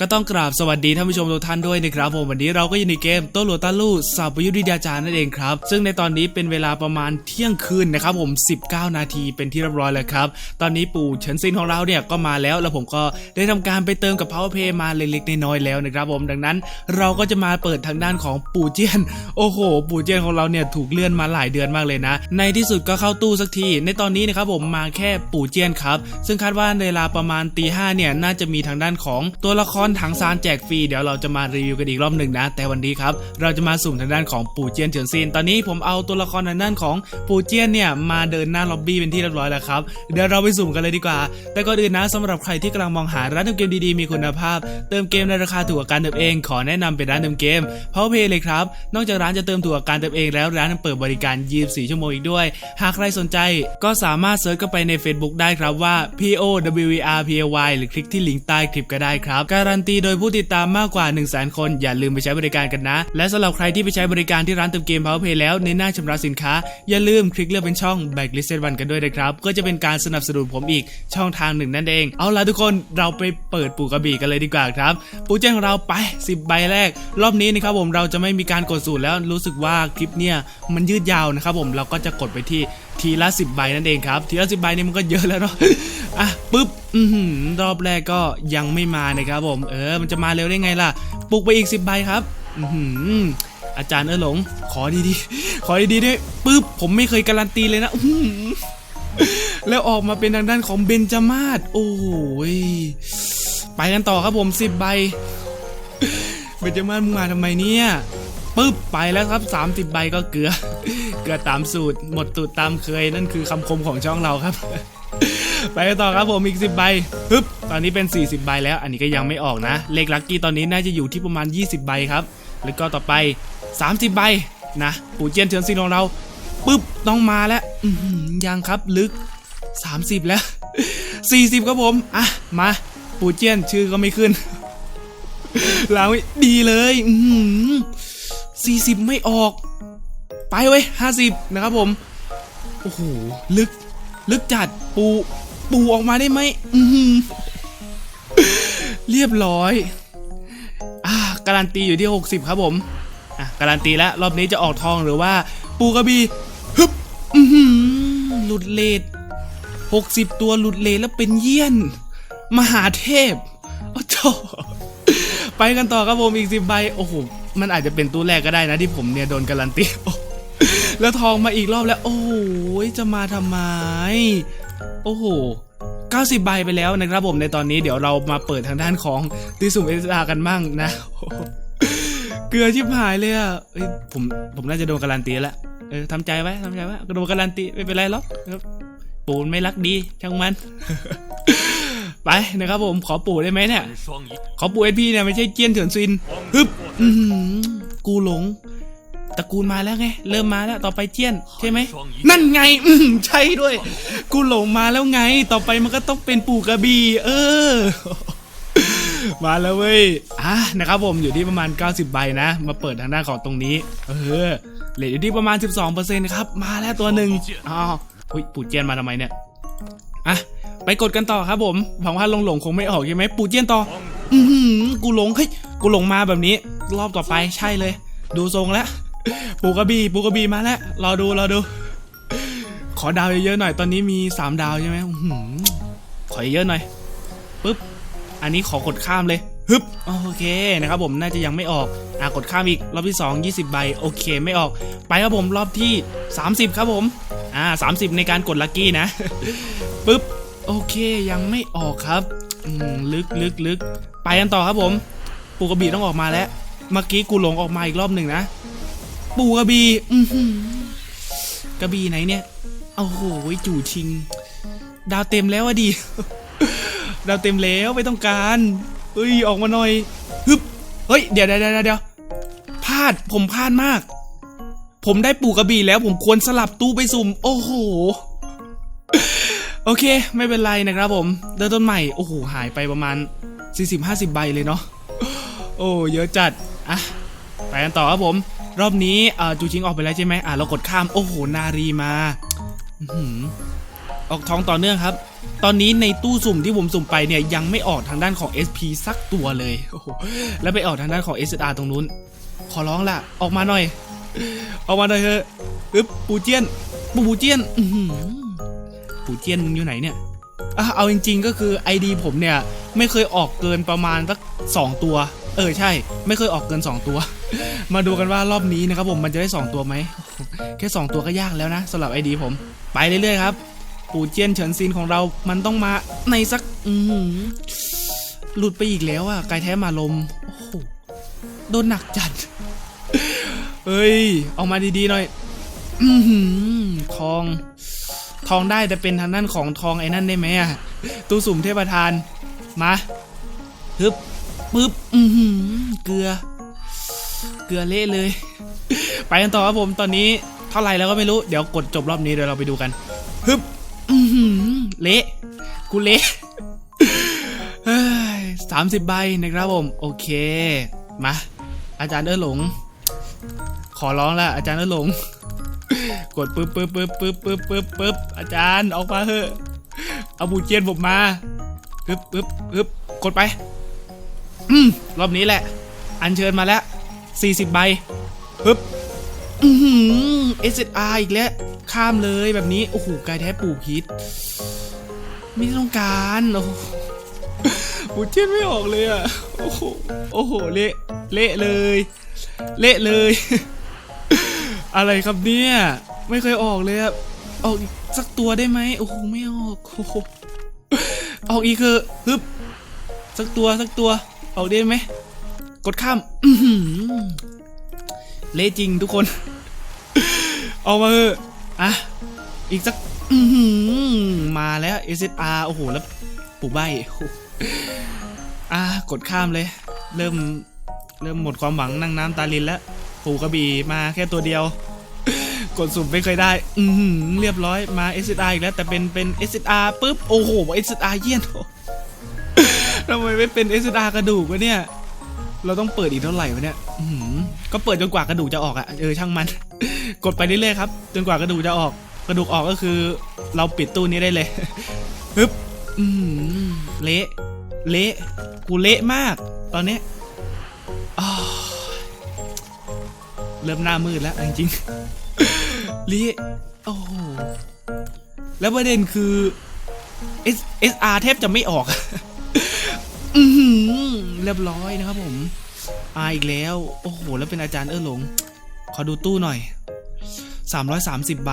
ก็ต้องกราบสวัสดีท่านผู้ชมทุกท่านด้วยนะครับผมวันนี้เราก็อยู่ในเกมโตโลวตาลู่สาวประยุทธ์วิทยาจารย์นั่นเองครับ ซึ่งในตอนนี้เป็นเวลาประมาณเที่ยงคืนนะครับผม 19 นาทีเป็นที่เรียบร้อยแล้วครับ ตอนนี้ปู่เฉินซินของเราเนี่ยก็มาแล้วแล้วผมก็ได้ทำการไปเติมกับ Power Pay มาเล็กๆน้อยๆแล้วนะครับผมดังนั้น เราก็จะมาเปิดทางด้านของปู่เจียน โอ้โห ปู่เจียนของเราเนี่ยถูกเลื่อนมาหลายเดือนมากเลยนะ ในที่สุดก็เข้าตู้สักที ในตอนนี้นะครับผมมาแค่ปู่เจียนครับซึ่งคาดว่าในเวลาประมาณตีห้าเนี่ยน่าจะมีทางด้านของตัวละครถังซานแจกฟรีเดี๋ยวเราจะมารีวิวกันอีกรอบหนึ่งนะ แต่วันนี้ครับเราจะมาสุ่มทางด้านของปู่เจียนเฉินซินตอนนี้ผมเอาตัวละครทางด้านของปู่เจียนเนี่ยมาเดินหน้าล็อบบี้เป็นที่เรียบร้อยแล้วครับเดี๋ยวเราไปสุ่มกันเลยดีกว่า แต่ก่อนอื่นนะสำหรับใครที่กำลังมองหาร้านเติมเกมดีๆมีคุณภาพ เติมเกมในราคาถูกกว่าการเติมเอง ขอแนะนำเป็นร้านเติมเกมเพราะเพย์เลยครับนอกจากร้านจะเติมถูกกว่าการเติมเองแล้วร้านยังเปิดบริการ 24 ชั่วโมงอีกด้วย หากใครสนใจก็สามารถเซิร์ชเข้าไปใน Facebook ได้ครับว่า P O W E R P A Y หรือคลิกที่ลิงก์ใต้คลิปก็ได้ครับการันตีโดยผู้ติดตามมากกว่า1 0 0 0 0 0 คน อย่าลืมไปใช้บริการกันนะ และสำหรับใครที่ไปใช้บริการที่ร้านเติมเกม Power Pay แล้วในหน้าชำระสินค้า อย่าลืมคลิกเลือกเป็นช่อง Blacklist วันกันด้วยนะครับ ก็จะเป็นการสนับสนุนผมอีกช่องทางหนึ่งนั่นเอง เอาล่ะทุกคนเราไปเปิดปูกระบี่กันเลยดีกว่าครับ ปูแจ้งของเราไป 10 ใบแรก รอบนี้นะครับผมเราจะไม่มีการกดสูตรแล้วรู้สึกว่าคลิปเนี่ยมันยืดยาวนะครับผมเราก็จะกดไปที่ ทีละ10ใบนั่นเองครับ ทีละ10ใบเนี่ยมันก็เยอะแล้วเนาะอะปุ๊บอือหือรอบแรกก็ยังไม่มานะครับผม เออ มันจะมาเร็วได้ไงล่ะ ปลุกไปอีก10ใบครับอือหือาจารย์เออหลง ขอดีๆ ขอดีๆด้วยปุ๊บ ผมไม่เคยการันตีเลยนะแล้วออกมาเป็นทางด้านของเบนจามาศโอ้ยไปกันต่อครับผม10ใบเบนจามาศมึงมาทำไมเนี่ย ปึ๊บไปแล้วครับ 30 ใบก็เกลือ เกลือตามสูตร หมดสูตรตามเคยนั่นคือคำคมของช่องเราครับ ไปต่อครับผมอีก 10 ใบปึ๊บตอนนี้เป็น 40 ใบแล้ว อันนี้ก็ยังไม่ออกนะ เลขลัคกี้ตอนนี้น่าจะอยู่ที่ประมาณ 20 ใบครับ แล้วก็ต่อไป 30 ใบนะ ปู่เจียนเฉินซินของเราปึ๊บต้องมาแล้วยังครับลึก 30 แล้ว 40 ครับผม อะ มา ปู่เจียนชื่อก็ไม่ขึ้นล้างไว้ดีเลย อื 40 ไม่ออก ไปเว้ย50 นะครับผม โอ้โห ลึก ลึกจัด ปู ปูออกมาได้ไหมอือหือเรียบร้อยอ่าการันตีอยู่ที่ 60 ครับผม อะ การันตีแล้ว รอบนี้จะออกทองหรือว่า ปูกระบี่ฮึบอือหือหลุดเลด60 ตัวหลุดเลดแล้วเป็นเยี่ยน มหาเทพ โอ้โหไปกันต่อครับผมอีกสิบใบ โอ้โห มันอาจจะเป็นตู้แรกก็ได้นะที่ผมเนี่ยโดนการันตีโอ้แล้วทองมาอีกรอบแล้ว โอ้โหจะมาทำไม โอ้โห90ใบไปแล้วนะครับผมในตอนนี้เดี๋ยวเรามาเปิดทางด้านของตีสุ่มเอสอากันบ้างนะ เกลือชิบหายเลยอะผมผมน่าจะโดนการันตีแล้วเออทำใจไว้ทำใจไว้โดนการันตีไม่เป็นไรหรอกปูนไม่รักดีช่างมัน ไปนะครับผมขอปู่ได้ไหมเนี่ย ขอปู่ไอพีเนี่ยไม่ใช่เจียนเถื่อนซินฮึบกูหลงตระกูลมาแล้วไง เริ่มมาแล้วต่อไปเจียนใช่ไหม นั่นไง อืมใช่ด้วย กูหลงมาแล้วไง ต่อไปมันก็ต้องเป็นปู่กระบีเออ มาแล้วเว้ยอะนะครับผมอยู่ที่ประมาณ 90 ใบนะ มาเปิดทางด้านของตรงนี้ เออเหลืออยู่ที่ประมาณ 12%ครับ มาแล้วตัวหนึ่งอ้าวปุ๋ยปู่เจียนมาทำไมเนี่ย ไปกดกันต่อครับผมหวังว่าลงหลงคงไม่ออกใช่ไหมปู่เจียนต่อ อือหือกูหลงเฮ้ยกูหลงมาแบบนี้ รอบต่อไปใช่เลย ดูทรงแล้วปูกระบี่ปูกระบี่มาแล้วรอดูรอดู ขอดาวเยอะๆหน่อยตอนนี้มีสามดาวใช่ไหมอื้อหือขอเยอะๆหน่อยปึ๊บอันนี้ขอกดข้ามเลยฮึบโอเคนะครับผมน่าจะยังไม่ออกอะกดข้ามอีกรอบที่ 2 20 ใบโอเคไม่ออก ไปครับผมรอบที่ 30 ครับผมอ่า30 ในการกดลัคกี้นะปึ๊บ โอเคยังไม่ออกครับอืมลึกลึกลึกไปกันต่อครับผม ปูกระบี่ต้องออกมาแล้ว เมื่อกี้กูหลงออกมาอีกรอบหนึ่งนะ ปูกระบี่กระบี่ไหนเนี่ยโอ้โหจู่ชิง ดาวเต็มแล้วอะดิดาวเต็มแล้วไม่ต้องการเฮ้ยออกมาหน่อยฮึบเฮ้ยเดี๋ยวเดี๋ยวเดี๋ยวเดี๋ยวพลาดผมพลาดมาก ผมได้ปูกระบี่แล้วผมควรสลับตู้ไปสุ่ม โอ้โห โอเค ไม่เป็นไรนะครับผมเริ่มต้นใหม่ โอ้โห หายไปประมาณ 40-50 ใบเลยเนาะ โอ้เยอะจัด อะ ไปกันต่อครับผม รอบนี้จูชิงออกไปแล้วใช่ไหมอะ เรากดข้าม โอ้โห นารีมาอื้อหืออกทองต่อเนื่องครับ ตอนนี้ในตู้สุ่มที่ผมสุ่มไปเนี่ย ยังไม่ออกทางด้านของ SP สักตัวเลย โอ้โห แล้วไปออกทางด้านของ SR ตรงนู้น ขอร้องล่ะออกมาหน่อย ออกมาหน่อยเถอะอึ๊บปูเจียน ปูปูเจียน อื้อหือ ปูเจียนมึงอยู่ไหนเนี่ยอะเอาจริง ๆ ก็คือ ID ผมเนี่ยไม่เคยออกเกินประมาณสักสองตัว เออใช่ ไม่เคยออกเกิน 2 ตัว มาดูกันว่ารอบนี้นะครับผมมันจะได้ 2 ตัวไหม แค่ 2 ตัวก็ยากแล้วนะสำหรับ ID ผม ไปเรื่อยๆครับ ปูเจียนเฉินซินของเรามันต้องมาในสักอืหลุดไปอีกแล้วอะไกลแท้มาลมโอ้โหโดนหนักจัดเฮ้ยออกมาดีๆหน่อย อืทอง ทองได้แต่เป็นทางด้านของทองไอ้นั่นได้ไหมอะตู้สุ่มเทพทานมาฮึบปึ๊บอืเกลือ เกลือเละเลย ไปกันต่อครับผมตอนนี้เท่าไหร่แล้วก็ไม่รู้เดี๋ยวกดจบรอบนี้เดี๋ยวเราไปดูกันฮึบอืเละกูเละสามสิบใบนะครับผมโอเคมาอาจารย์เออหลง ขอร้องละอาจารย์เออหลง กดปึ๊บปึ๊บปึ๊บปึ๊บปึ๊บปึ๊บปึ๊บอาจารย์ออกมาเถอะเอาบูเจียนผมมาปึ๊บปึ๊บปึ๊บกดไปอืมรอบนี้แหละ อัญเชิญมาแล้ว40ใบปึ๊บอือหือ SSR อีกแล้วข้ามเลยแบบนี้ โอ้โหกายแท้ปู่พิษไม่ต้องการโอ้บูเจียนไม่ออกเลยอะโอ้โหโอ้โหเละเละเลย เละเลย อะไรครับเนี่ย ไม่เคยออกเลยอะออกอีกสักตัวได้ไหมโอ้โหไม่ออกโอ้โหออกอีกคือฮึบสักตัวสักตัว ออกได้ไหมกดข้ามเละจริงทุกคนออกมาเถอะอะอีกสักมาแล้ว SSR โอ้โหแล้วปู่ใบโอ้โหอะกดข้ามเลย เริ่มเริ่มหมดความหวังนั่งน้ำตาลินแล้ว ปู่กระบี่มาแค่ตัวเดียว กดสุ่มไม่เคยได้ อือหือเรียบร้อยมา SSR อีกแล้ว แต่เป็นเป็น SSR ปุ๊บ โอ้โห SSR เยี่ยนทำไมไม่เป็น SSR กระดูกวะเนี่ย เราต้องเปิดอีกเท่าไหร่วะเนี่ยอือหือก็เปิดจนกว่ากระดูกจะออกอะเออช่างมัน กดไปเรื่อยๆครับ จนกว่ากระดูกจะออก กระดูกออกก็คือ เราปิดตู้นี้ได้เลยฮึบอือหือเละเละกูเละมาก ตอนเนี้ยเริ่มหน้ามืดแล้วจริงๆ ละโอ้โห แล้วประเด็นคือ S SR แทบจะไม่ออก อือหือเรียบร้อยนะครับผมอาอีกแล้ว โอ้โห แล้วเป็นอาจารย์เออหลง ขอดูตู้หน่อย 330 ใบ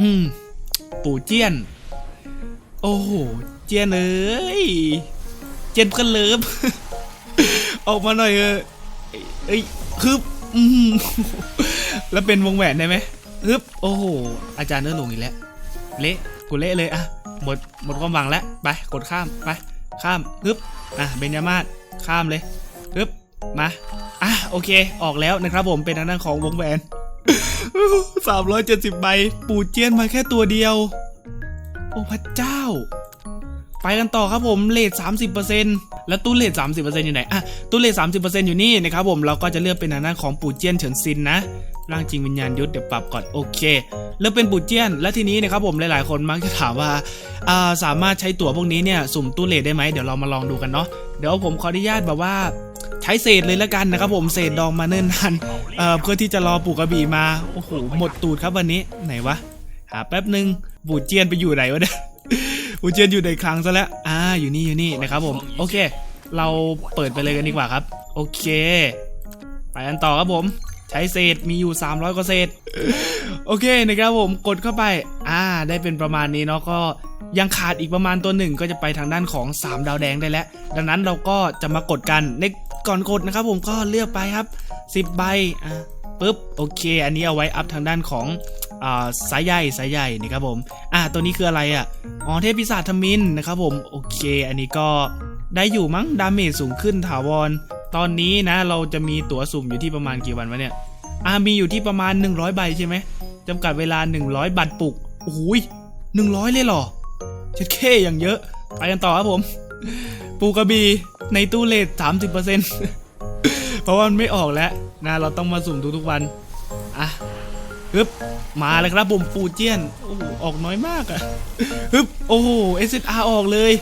อืม ปู่เจี้ยน โอ้โห เจี้ยนเอ้ย เจี้ยนเพื่อนเลิฟ ออกมาหน่อยเออเอ้ยฮึบอืม แล้วเป็นวงแหวนได้ไหมฮึบโอ้โห อาจารย์เนื้อหลงอีกแล้ว เละกูเละเลยอะหมดหมดความหวังแล้ว ไป กดข้าม ไป ข้ามฮึบอะ เบญจมาศข้ามเลยฮึบมา อะ โอเค ออกแล้วนะครับผม เป็นทางด้านของวงแหวนสามร้อยเจ็ดสิบใบ ปูเจียนมาแค่ตัวเดียว โอ้พระเจ้า ไปกันต่อครับผม เลท30%แล้วตู้เลท30%อร์เซ็นอยู่ไหน อะ ตู้เลท30%อร์เซ็นอยู่นี่นะครับผม เราก็จะเลือกเป็นทางด้านของปู่เจี้ยนเฉินซินนะ ร่างจริงวิญญาณยุทธเดี๋ยวปรับก่อนโอเคเลือกเป็นปูเจียน และทีนี้นะครับผมหลายๆคนมักจะถามว่าาสามารถใช้ตั๋วพวกนี้เนี่ยสุ่มตู้เลทได้ไหมเดี๋ยวเรามาลองดูกันเนาะเดี๋ยวผมขออนุญาตแบบว่าใช้เศษเลยละกันนะครับผมเศษดองมาเนิ่นนานเเพื่อที่จะรอปู่กระบี่มาโอ้โหหมดตูดครับวันนี้ไหนวะหาแป๊บหนึ่งปูเจียนไปอยู่ไหนวะเนี่ยอูเจียนอยู่ในคลังซะแล้วอ่าอยู่นี่อยู่นี่นะครับผมโอเค เราเปิดไปเลยกันดีกว่าครับ โอเค ไปกันต่อครับผม ใช้เศษมีอยู่ 300 กว่าเศษ โอเคนะครับผมกดเข้าไป อ่า ได้เป็นประมาณนี้เนาะก็ยังขาดอีกประมาณตัวหนึ่งก็จะไปทางด้านของ 3 ดาวแดงได้แล้ว ดังนั้นเราก็จะมากดกันในก่อนกดนะครับผมก็เลือกไปครับ 10 ใบอ่าปุ๊บโอเค อันนี้เอาไว้อัพทางด้านของสายใหญ่สายใหญ่นะครับผมอ่าตัวนี้คืออะไรอะอ๋อเทพปีศาจทมินนะครับผมโอเค อันนี้ก็ได้อยู่มั้งดาเมจสูงขึ้นถาวร ตอนนี้นะเราจะมีตั๋วสุ่มอยู่ที่ประมาณกี่วันวะเนี่ยอ่ามีอยู่ที่ประมาณ 100 ใบใช่ไหมจำกัดเวลา 100 บัตรปลุกโอ้โหนึ่งร้อยเลยหรอเช็ดเคอย่างเยอะ ไปกันต่อครับผม ปูกระบีในตู้เลท30%เเพราะว่ามันไม่ออกแล้วนะเราต้องมาสุ่มทุกๆวัน อะฮึบมาเลยครับผมปูเจียนโอ้ออกน้อยมากอะฮึบโอ้โห SSR ออกเลย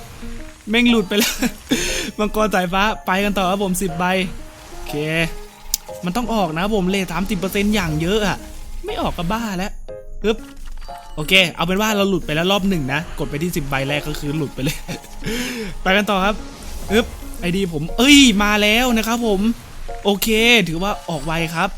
แม่งหลุดไปแล้ว มังกรสายฟ้าไปกันต่อครับผมสิบใบโอเค มันต้องออกนะผมเลทสามสิบเปอร์เซ็นต์อย่างเยอะอะไม่ออกก็บ้าแล้วฮึบโอเค เอาเป็นว่าเราหลุดไปแล้วรอบหนึ่งนะ กดไปที่สิบใบแรกก็คือหลุดไปเลย ไปกันต่อครับฮึบไอดีผม เอ้ยมาแล้วนะครับผม โอเค ถือว่าออกไวครับ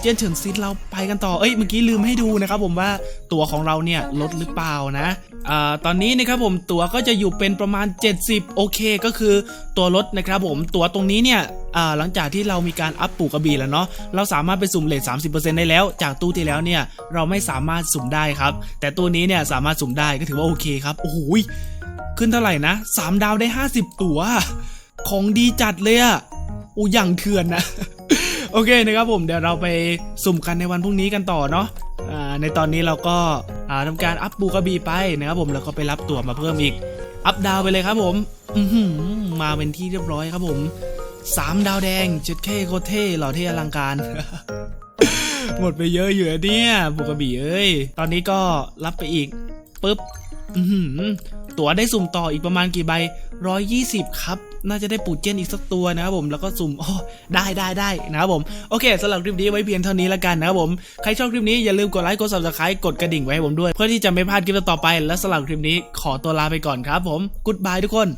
เจนเฉินซินเราไปกันต่อ เอ้ย เมื่อกี้ลืมให้ดูนะครับผมว่าตั๋วของเราเนี่ยลดหรือเปล่านะอ่าตอนนี้นะครับผมตั๋วก็จะอยู่เป็นประมาณ 70 โอเคก็คือตัวลดนะครับผมตั๋วตรงนี้เนี่ยอ่าหลังจากที่เรามีการอัพปูกระบี่แล้วเนาะเราสามารถไปสุ่มเลท30%ได้แล้ว จากตู้ที่แล้วเนี่ยเราไม่สามารถสุ่มได้ครับ แต่ตู้นี้เนี่ยสามารถสุ่มได้ก็ถือว่าโอเคครับโอ้โหยขึ้นเท่าไหร่นะ 3 ดาวได้ 50 ตัว ของดีจัดเลยอะอูอย่างเถื่อนนะ โอเคนะครับผมเดี๋ยวเราไปสุ่มกันในวันพรุ่งนี้กันต่อเนาะอ่าในตอนนี้เราก็อ่าทำการอัพบูกระบีไปนะครับผมแล้วก็ไปรับตั๋วมาเพิ่มอีก อัพดาวไปเลยครับผมมาเป็นที่เรียบร้อยครับผมสามดาวแดงเจ็ดเคโคเท่หล่อเท่อลังการ หมดไปเยอะอยู่นะเนี่ยบุกระบี่เอ้ยตอนนี้ก็รับไปอีกปุ๊บตั๋วได้สุ่มต่ออีกประมาณกี่ใบร้อยยี่สิบครับ น่าจะได้ปูเจนอีกสักตัวนะครับผมแล้วก็สุ่มอ๋อได้ได้ได้นะครับผมโอเคสำหรับคลิปนี้ไว้เพียงเท่านี้แล้วกันนะครับผมใครชอบคลิปนี้อย่าลืมกดไลค์กด subscribe กดกระดิ่งไว้ให้ผมด้วย เพื่อที่จะไม่พลาดคลิปต่อไปและสำหรับคลิปนี้ขอตัวลาไปก่อนครับผมกุ๊ดบายทุกคน